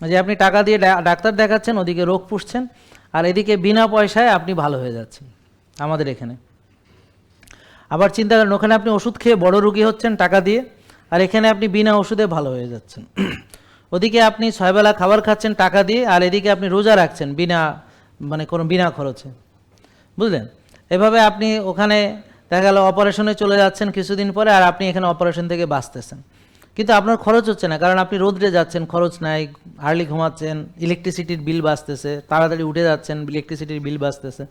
যে আপনি টাকা দিয়ে ডাক্তার দেখাচ্ছেন, ওদিকে রোগ পুষছেন, আর এদিকে বিনা পয়সায় আপনি ভালো হয়ে যাচ্ছেন আমাদের এখানে। আবার চিন্তা করেন, ওখানে আপনি ওষুধ খেয়ে বড় রুগী হচ্ছেন টাকা দিয়ে, আর এখানে আপনি বিনা ওষুধে ভালো হয়ে যাচ্ছেন। ওদিকে আপনি ছয়বেলা খাবার খাচ্ছেন টাকা দিয়ে, আর এদিকে আপনি রোজা রাখছেন বিনা মানে কোনো বিনা খরচে। বুঝলেন? এভাবে আপনি ওখানে দেখা গেল অপারেশনে চলে যাচ্ছেন কিছুদিন পরে, আর আপনি এখানে অপারেশন থেকে বাঁচতেছেন। কিন্তু আপনার খরচ হচ্ছে না, কারণ আপনি রোদ্রে যাচ্ছেন, খরচ নাই আর্লি ঘুমাচ্ছেন ইলেকট্রিসিটির বিল বাঁচতেছে, তাড়াতাড়ি উঠে যাচ্ছেন ইলেকট্রিসিটির বিল বাঁচতেছে।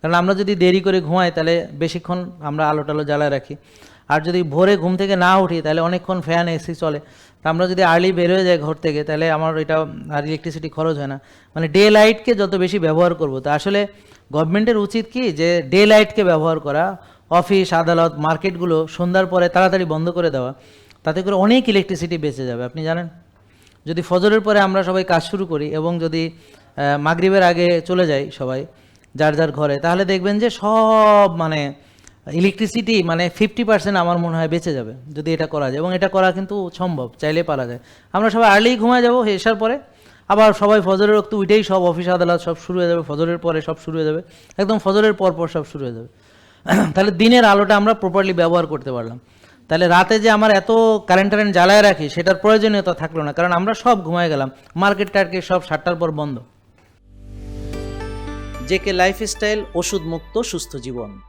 কারণ আমরা যদি দেরি করে ঘুমাই, তাহলে বেশিক্ষণ আমরা আলো টালো জ্বালায় রাখি। আর যদি ভোরে ঘুম থেকে না উঠি, তাহলে অনেকক্ষণ ফ্যান এসি চলে। তা আমরা যদি আর্লি বের হয়ে যাই ঘর থেকে, তাহলে আমার এটা আর ইলেকট্রিসিটি খরচ হয় না। মানে ডে লাইটকে যত বেশি ব্যবহার করব, তা আসলে গভর্নমেন্টের উচিত কি যে ডে লাইটকে ব্যবহার করা অফিস আদালত মার্কেটগুলো সন্ধ্যার পরে তাড়াতাড়ি বন্ধ করে দেওয়া। তাতে করে অনেক ইলেকট্রিসিটি বেঁচে যাবে, আপনি জানেন? যদি ফজরের পরে আমরা সবাই কাজ শুরু করি এবং যদি মাগরিবের আগে চলে যাই সবাই, যার যার ঘরে, তাহলে দেখবেন যে সব মানে ইলেকট্রিসিটি মানে ফিফটি পার্সেন্ট আমার মনে হয় বেঁচে যাবে যদি এটা করা যায়। এবং এটা করা কিন্তু সম্ভব, চাইলে পারা যায়। আমরা সবাই আর্লি ঘুমায় যাব এসার পরে আবার সবাই ফজরের রক্ত উঠেই সব অফিস আদালত সব শুরু হয়ে যাবে, ফজরের পরে সব শুরু হয়ে যাবে, একদম ফজরের পর পর সব শুরু হয়ে যাবে। তাহলে দিনের আলোটা আমরা প্রপারলি ব্যবহার করতে পারলাম। তাহলে রাতে যে আমার এত কারেন্ট টারেন্ট জ্বালায় রাখি, সেটার প্রয়োজনীয়তা থাকল না। কারণ আমরা সব ঘুমায় গেলাম। মার্কেট টার্কেট সব সাতটার পর বন্ধ। জেকে লাইফস্টাইল ওষুধ মুক্ত সুস্থ জীবন।